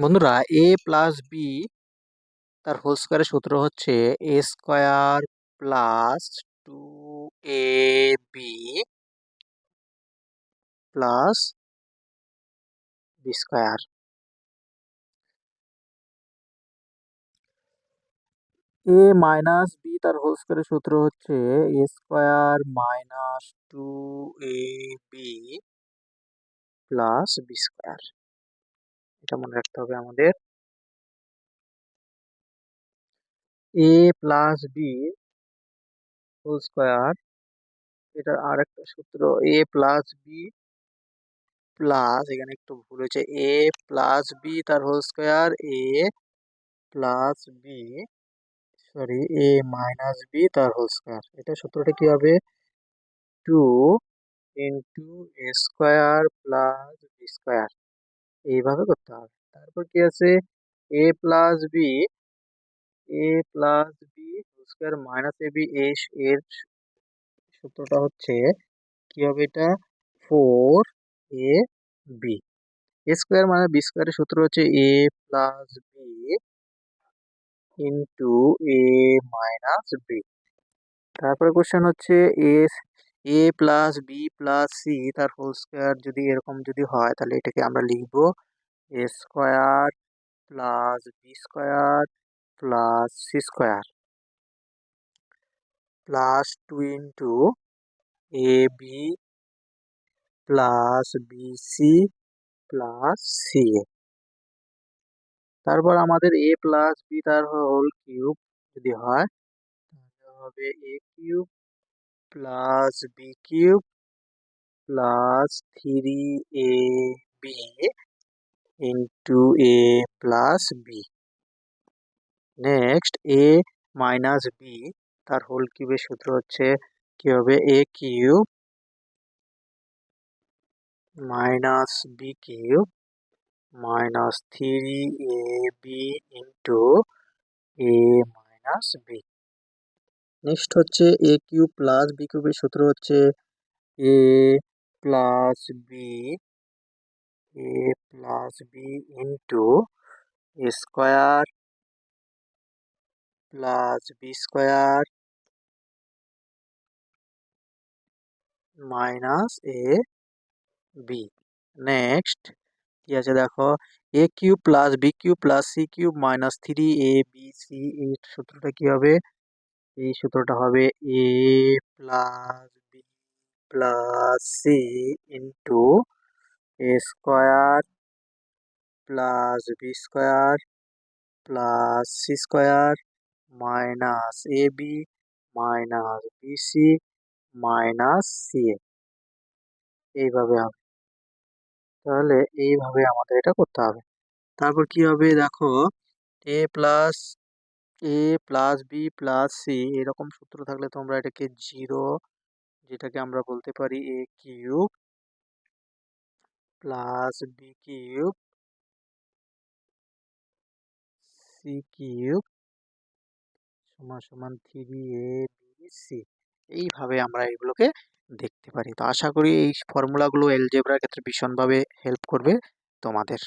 বন্ধুরা A plus B তার whole স্কোয়ারের সূত্র হচ্ছে A square plus two A B plus B square A minus B তার হোল স্কোয়ারের সূত্র হচ্ছে A square minus two A B plus B square এটা মনে রাখতে হবে আমাদের। A plus B whole square এটার আর একটা সূত্র এ প্লাস বি প্লাস এখানে একটু ভুল হয়েছে এ প্লাস বি তার whole square A plus B sorry A minus B তার হোল স্কোয়ার এটা সূত্রটা কি হবে? Two into A square plus B square এইভাবে করতে হবে। তারপর কি আছে? A plus B A plus B square minus A B S, এর সূত্রটা হচ্ছে কি হবে এটা? Four A B A square মানে বি স্কোয়ারের সূত্র হচ্ছে A plus B into A minus B তারপরে কোশ্চেন হচ্ছে A A plus B plus C তার হোল স্কোয়ার যদি এরকম যদি হয়, তাহলে এটাকে আমরা লিখব A square plus B square plus C square plus two into A B plus BC plus C A তারপর আমাদের এ প্লাস বি তার হোল কিউব যদি হয়, তাহলে হবে A cube plus B cube plus three A B into A plus B next A minus B তার whole কিউবের সূত্র হচ্ছে কি হবে? A cube minus B cube minus three A B into A minus B next হচ্ছে A cube plus B কিউবের সূত্র হচ্ছে A plus B A plus B into square plus B square minus A B next কি আছে দেখো? A cube plus B cube plus C cube minus three A B C এই সূত্রটা কি হবে? এই সূত্রটা হবে A plus B plus C into A square plus B square plus C square minus A B minus B C minus C A এইভাবে হবে। তাহলে এইভাবে আমাদের এটা করতে হবে। তারপর কি হবে? দেখো A plus A plus B plus C এরকম সূত্র থাকলে তোমরা এটাকে জিরো যেটাকে আমরা বলতে পারি A cube plus B cube C cube সমান সমান থ্রি এ বি সি এইভাবে আমরা এগুলোকে দেখতে পারি। তো আশা করি এই ফর্মুলাগুলো এলজেব্রার ক্ষেত্রে ভীষণভাবে হেল্প করবে তোমাদের।